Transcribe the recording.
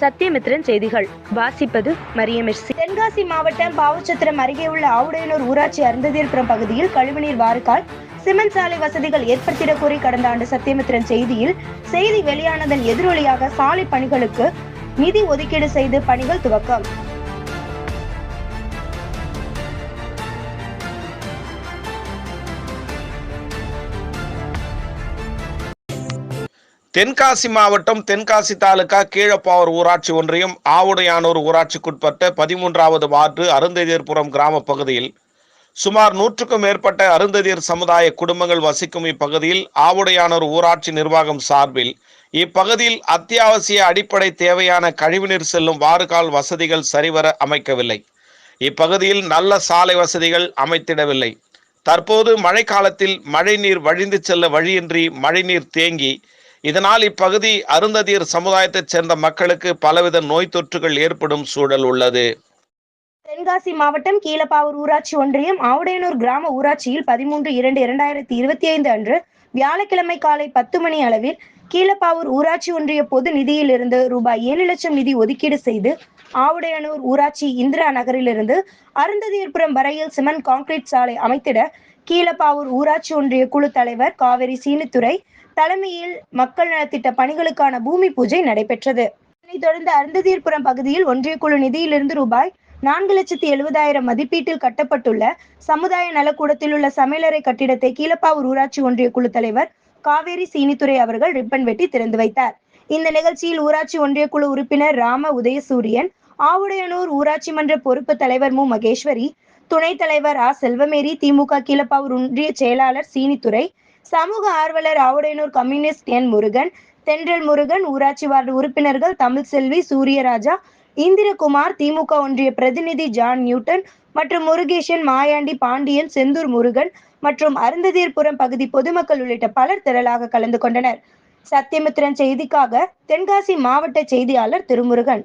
சத்தியமித்ரன் செய்திகள். வாசிப்பது மரியமிர்சி. தென்காசி மாவட்டம் பாவச்சத்திரம் அருகே உள்ள ஆவுடையனூர் ஊராட்சி அருந்ததீர்புரம் பகுதியில் கழிவுநீர் வாருக்கால் சிமெண்ட் சாலை வசதிகள் ஏற்படுத்திடக் கோரி கடந்த ஆண்டு சத்தியமித்ரன் செய்தியில் செய்தி வெளியானதன் எதிரொலியாக சாலை பணிகளுக்கு நிதி ஒதுக்கீடு செய்து பணிகள் துவக்கம். தென்காசி மாவட்டம் தென்காசி தாலுகா கீழப்பாவூர் ஊராட்சி ஒன்றியம் ஆவுடையானூர் ஊராட்சிக்குட்பட்ட பதிமூன்றாவது வார்டு அருந்ததியர்புரம் கிராம பகுதியில் சுமார் நூற்றுக்கும் மேற்பட்ட அருந்ததியர் சமுதாய குடும்பங்கள் வசிக்கும் இப்பகுதியில் ஆவுடையானூர் ஊராட்சி நிர்வாகம் சார்பில் இப்பகுதியில் அத்தியாவசிய அடிப்படை தேவையான கழிவுநீர் செல்லும் வாறுகால் வசதிகள் சரிவர அமைக்கவில்லை. இப்பகுதியில் நல்ல சாலை வசதிகள் அமைத்திடவில்லை. தற்போது மழைக்காலத்தில் மழைநீர் வழிந்து செல்ல வழியின்றி மழைநீர் தேங்கி இதனால் இப்பகுதி அருந்ததியர் சமுதாயத்தைச் சேர்ந்த மக்களுக்கு பலவித நோய் தொற்றுகள் ஏற்படும் சூழல் உள்ளது. தென்காசி மாவட்டம் கீழப்பாவூர் ஊராட்சி ஒன்றியம் ஆவுடையனூர் கிராம ஊராட்சியில் பதிமூன்று இரண்டு இரண்டாயிரத்தி இருபத்தி ஐந்து அன்று வியாழக்கிழமை காலை பத்து மணி அளவில் கீழப்பாவூர் ஊராட்சி ஒன்றிய பொது நிதியிலிருந்து ரூபாய் ஏழு லட்சம் நிதி ஒதுக்கீடு செய்து ஆவுடையனூர் ஊராட்சி இந்திரா நகரிலிருந்து அருந்ததியர்புரம் வரையில் சிமெண்ட் கான்கிரீட் சாலை அமைத்திட கீழப்பாவூர் ஊராட்சி ஒன்றிய குழு தலைவர் காவிரி சீனித்துறை தலைமையில் மக்கள் நலத்திட்ட பணிகளுக்கான பூமி பூஜை நடைபெற்றது. இதனைத் தொடர்ந்து அருந்ததீர்புரம் பகுதியில் ஒன்றிய குழு நிதியிலிருந்து ரூபாய் நான்கு லட்சத்தி எழுபதாயிரம் மதிப்பீட்டில் கட்டப்பட்டுள்ள சமுதாய நலக்கூடத்தில் உள்ள சமையலறை கட்டிடத்தை கீழப்பாவூர் ஊராட்சி ஒன்றிய குழு தலைவர் காவேரி சீனித்துறை அவர்கள் ரிப்பன் வெட்டி திறந்து வைத்தார். இந்த நிகழ்ச்சியில் ஊராட்சி ஒன்றிய குழு உறுப்பினர் ராம உதயசூரியன் ஆவுடையனூர் ஊராட்சி மன்ற பொறுப்பு தலைவர் மு. மகேஸ்வரி துணைத் தலைவர் ஆ. செல்வமேரி திமுக கீழப்பாவூர் ஒன்றிய செயலாளர் சீனித்துறை சமூக ஆர்வலர் ஆவுடையனூர் கம்யூனிஸ்ட் என். முருகன் தென்றல் முருகன் ஊராட்சி வார்டு உறுப்பினர்கள் தமிழ்செல்வி சூரியராஜா இந்திரகுமார் திமுக ஒன்றிய பிரதிநிதி ஜான் நியூட்டன் மற்றும் முருகேஷன் மாயாண்டி பாண்டியன் செந்தூர் முருகன் மற்றும் அருந்ததீர்புரம் பகுதி பொதுமக்கள் உள்ளிட்ட பலர் திரளாக கலந்து கொண்டனர். சத்தியமித்திரன் செய்திக்காக தென்காசி மாவட்ட செய்தியாளர் திருமுருகன்.